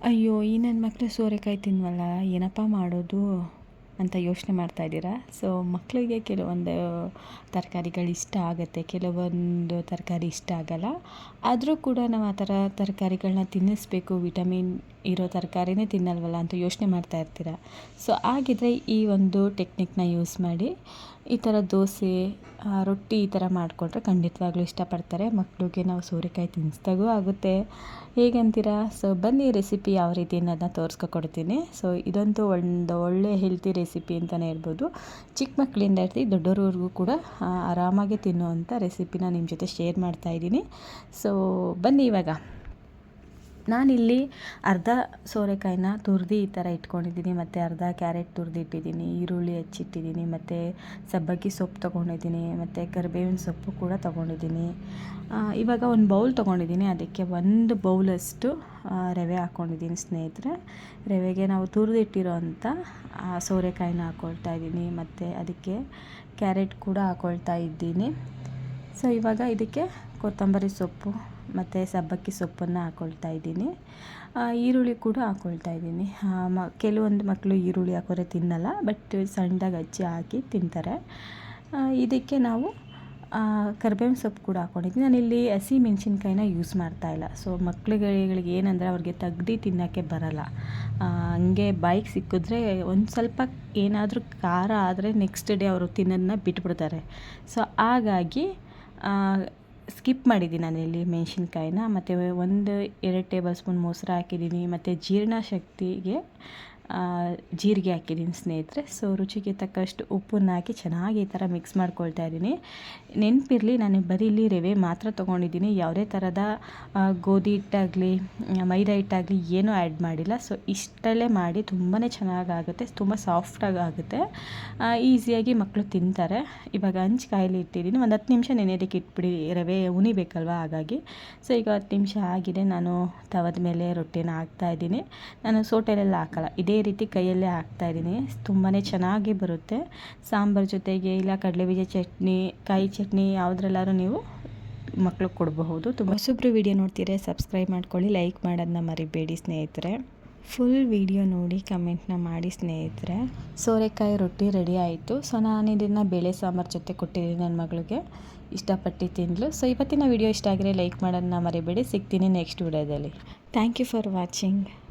ಅಯ್ಯೋ ಈ ನನ್ನ ಮಕ್ಕಳು ಸೋರೆಕಾಯಿ ತಿನ್ವಲ್ಲ ಏನಪ್ಪ ಮಾಡೋದು? ಅಂತ ಯೋಚನೆ ಮಾಡ್ತಾ ಇದ್ದೀರಾ? ಸೊ ಮಕ್ಕಳಿಗೆ ಕೆಲವೊಂದು ತರಕಾರಿಗಳು ಇಷ್ಟ ಆಗುತ್ತೆ, ಕೆಲವೊಂದು ತರಕಾರಿ ಇಷ್ಟ ಆಗಲ್ಲ. ಆದರೂ ಕೂಡ ನಾವು ಆ ಥರ ತರಕಾರಿಗಳನ್ನ ತಿನ್ನಿಸ್ಬೇಕು, ವಿಟಮಿನ್ ಇರೋ ತರಕಾರಿನೇ ತಿನ್ನಲ್ವಲ್ಲ ಅಂತ ಯೋಚನೆ ಮಾಡ್ತಾ ಇರ್ತೀರ? ಸೊ ಹಾಗಿದ್ರೆ ಈ ಒಂದು ಟೆಕ್ನಿಕ್ನ ಯೂಸ್ ಮಾಡಿ, ಈ ಥರ ದೋಸೆ ರೊಟ್ಟಿ ಈ ಥರ ಮಾಡಿಕೊಟ್ರೆ ಖಂಡಿತವಾಗ್ಲೂ ಇಷ್ಟಪಡ್ತಾರೆ. ಮಕ್ಕಳಿಗೆ ನಾವು ಸೋರೆಕಾಯಿ ತಿನ್ನಿಸ್ದಾಗೂ ಆಗುತ್ತೆ. ಹೇಗಂತೀರಾ? ಸೊ ಬನ್ನಿ ರೆಸಿಪಿ ಯಾವ ರೀತಿ ಅನ್ನೋದನ್ನ ತೋರಿಸ್ಕೊಡ್ತೀನಿ ಸೊ ಇದಂತೂ ಒಂದು ಒಳ್ಳೆ ಹೆಲ್ತಿ ರೆಸಿಪಿ ಅಂತಲೇ ಹೇಳ್ಬೋದು. ಚಿಕ್ಕ ಮಕ್ಕಳಿಂದ ಹಿಡ್ದು ದೊಡ್ಡವ್ರವ್ರಿಗೂ ಕೂಡ ಆರಾಮಾಗಿ ತಿನ್ನುವಂಥ ರೆಸಿಪಿನ ನಿಮ್ಮ ಜೊತೆ ಶೇರ್ ಮಾಡ್ತಾ ಇದ್ದೀನಿ. ಸೊ ಬನ್ನಿ ಇವಾಗ. ನಾನಿಲ್ಲಿ ಅರ್ಧ ಸೋರೆಕಾಯಿನ ತುರಿದು ಈ ಥರ ಇಟ್ಕೊಂಡಿದ್ದೀನಿ, ಮತ್ತು ಅರ್ಧ ಕ್ಯಾರೆಟ್ ತುರ್ದು ಇಟ್ಟಿದ್ದೀನಿ, ಈರುಳ್ಳಿ ಹೆಚ್ಚಿಟ್ಟಿದ್ದೀನಿ, ಮತ್ತು ಸಬ್ಬಕ್ಕಿ ಸೊಪ್ಪು ತೊಗೊಂಡಿದ್ದೀನಿ, ಮತ್ತು ಕರಿಬೇವಿನ ಸೊಪ್ಪು ಕೂಡ ತೊಗೊಂಡಿದ್ದೀನಿ. ಇವಾಗ ಒಂದು ಬೌಲ್ ತೊಗೊಂಡಿದ್ದೀನಿ, ಅದಕ್ಕೆ ಒಂದು ಬೌಲಷ್ಟು ರವೆ ಹಾಕ್ಕೊಂಡಿದ್ದೀನಿ ಸ್ನೇಹಿತರೆ. ರವೆಗೆ ನಾವು ತುರಿದಿಟ್ಟಿರೋ ಅಂಥ ಸೋರೆಕಾಯಿನ ಹಾಕ್ಕೊಳ್ತಾ ಇದ್ದೀನಿ, ಮತ್ತು ಅದಕ್ಕೆ ಕ್ಯಾರೆಟ್ ಕೂಡ ಹಾಕ್ಕೊಳ್ತಾ ಇದ್ದೀನಿ. ಸೊ ಇವಾಗ ಇದಕ್ಕೆ ಕೊತ್ತಂಬರಿ ಸೊಪ್ಪು ಮತ್ತು ಸಬ್ಬಕ್ಕಿ ಸೊಪ್ಪನ್ನು ಹಾಕ್ಕೊಳ್ತಾ ಇದ್ದೀನಿ. ಈರುಳ್ಳಿ ಕೂಡ ಹಾಕ್ಕೊಳ್ತಾ ಇದ್ದೀನಿ. ಮ, ಕೆಲವೊಂದು ಮಕ್ಕಳು ಈರುಳ್ಳಿ ಹಾಕೋರೆ ತಿನ್ನಲ್ಲ, ಬಟ್ ಸಣ್ಣದಾಗಿ ಹಚ್ಚಿ ಹಾಕಿ ತಿಂತಾರೆ. ಇದಕ್ಕೆ ನಾವು ಕರ್ಬೇವಿನ ಸೊಪ್ಪು ಕೂಡ ಹಾಕ್ಕೊಂಡಿದ್ದೀನಿ ನಾನಿಲ್ಲಿ ಹಸಿ ಮೆಣಸಿನ್ಕಾಯಿನ ಯೂಸ್ ಮಾಡ್ತಾ ಇಲ್ಲ. ಸೊ ಮಕ್ಳುಗಳಿಗೆ ಏನಂದರೆ ಅವ್ರಿಗೆ ತೆಗ್ದು ತಿನ್ನೋಕ್ಕೆ ಬರಲ್ಲ. ಹಂಗೆ ಬಾಯಿಗೆ ಸಿಕ್ಕಿದ್ರೆ ಒಂದು ಸ್ವಲ್ಪ ಏನಾದರೂ ಖಾರ ಆದರೆ ನೆಕ್ಸ್ಟ್ ಡೇ ಅವರು ತಿನ್ನೋದನ್ನ ಬಿಟ್ಬಿಡ್ತಾರೆ. ಸೊ ಹಾಗಾಗಿ ಸ್ಕಿಪ್ ಮಾಡಿದ್ದೀನಿ ನಾನಿಲ್ಲಿ ಮೆಣಸಿನ್ಕಾಯಿನ. ಮತ್ತು ಒಂದು ಎರಡು ಟೇಬಲ್ ಸ್ಪೂನ್ ಮೊಸರು ಹಾಕಿದ್ದೀನಿ. ಮತ್ತು ಜೀರ್ಣಶಕ್ತಿಗೆ ಜೀರಿಗೆ ಹಾಕಿದ್ದೀನಿ ಸ್ನೇಹಿತರೆ. ಸೊ ರುಚಿಗೆ ತಕ್ಕಷ್ಟು ಉಪ್ಪನ್ನು ಹಾಕಿ ಚೆನ್ನಾಗಿ ಈ ಥರ ಮಿಕ್ಸ್ ಮಾಡ್ಕೊಳ್ತಾ ಇದ್ದೀನಿ. ನೆನಪಿರಲಿ, ನಾನು ಬರೀ ರವೆ ಮಾತ್ರ ತೊಗೊಂಡಿದ್ದೀನಿ. ಯಾವುದೇ ಥರದ ಗೋಧಿ ಹಿಟ್ಟಾಗಲಿ, ಮೈದಾ ಹಿಟ್ಟಾಗಲಿ ಏನೂ ಆ್ಯಡ್ ಮಾಡಿಲ್ಲ. ಸೊ ಇಷ್ಟಲ್ಲೇ ಮಾಡಿ ತುಂಬಾ ಚೆನ್ನಾಗಾಗುತ್ತೆ. ತುಂಬ ಸಾಫ್ಟಾಗಿ ಆಗುತ್ತೆ. ಈಸಿಯಾಗಿ ಮಕ್ಕಳು ತಿಂತಾರೆ. ಇವಾಗ ಹಂಚ್ ಕಾಯಿಲೆ ಇಟ್ಟಿದ್ದೀನಿ. ಒಂದು ಹತ್ತು ನಿಮಿಷ ನೆನೆಯೋದಕ್ಕೆ ಇಟ್ಬಿಡಿ. ರವೆ ಉಣಿಬೇಕಲ್ವ ಹಾಗಾಗಿ. ಸೊ ಈಗ ಹತ್ತು ನಿಮಿಷ ಆಗಿದೆ. ನಾನು ತವದ ಮೇಲೆ ರೊಟ್ಟಿನ ಹಾಕ್ತಾಯಿದ್ದೀನಿ ನಾನು ಸೋಟೆಲೆಲ್ಲ ಹಾಕಲ್ಲ. ಇದೇ ರೀತಿ ಕೈಯಲ್ಲೇ ಹಾಕ್ತಾಯಿದ್ದೀನಿ ತುಂಬಾ ಚೆನ್ನಾಗಿ ಬರುತ್ತೆ. ಸಾಂಬಾರು ಜೊತೆಗೆ ಇಲ್ಲ ಕಡಲೆಬೀಜ ಚಟ್ನಿ, ಕಾಯಿ ಚಟ್ನಿ ಯಾವುದ್ರಲ್ಲಾದ್ರೂ ನೀವು ಮಕ್ಳಿಗೆ ಕೊಡಬಹುದು. ತುಂಬ ಹೊಸಬ್ರು ವಿಡಿಯೋ ನೋಡ್ತೀರಾ ಸಬ್ಸ್ಕ್ರೈಬ್ ಮಾಡ್ಕೊಳ್ಳಿ, ಲೈಕ್ ಮಾಡೋದನ್ನ ಮರಿಬೇಡಿ ಸ್ನೇಹಿತರೆ. ಫುಲ್ ವಿಡಿಯೋ ನೋಡಿ ಕಮೆಂಟ್ನ ಮಾಡಿ ಸ್ನೇಹಿತರೆ. ಸೋರೆಕಾಯಿ ರೊಟ್ಟಿ ರೆಡಿ ಆಯಿತು. ಸೊ, ನಾನು ಇದನ್ನು ಬೇಳೆ ಸಾಂಬಾರು ಜೊತೆ ಕೊಟ್ಟಿದ್ದೀನಿ ನನ್ನ ಮಗಳಿಗೆ. ಇಷ್ಟಪಟ್ಟು ತಿನ್ಲು ಸೊ, ಇವತ್ತಿನ ವಿಡಿಯೋ ಇಷ್ಟ ಆಗಿದ್ರೆ ಲೈಕ್ ಮಾಡೋದನ್ನ ಮರಿಬೇಡಿ. ಸಿಗ್ತೀನಿ ನೆಕ್ಸ್ಟ್ ವಿಡಿಯೋದಲ್ಲಿ. Thank you for watching.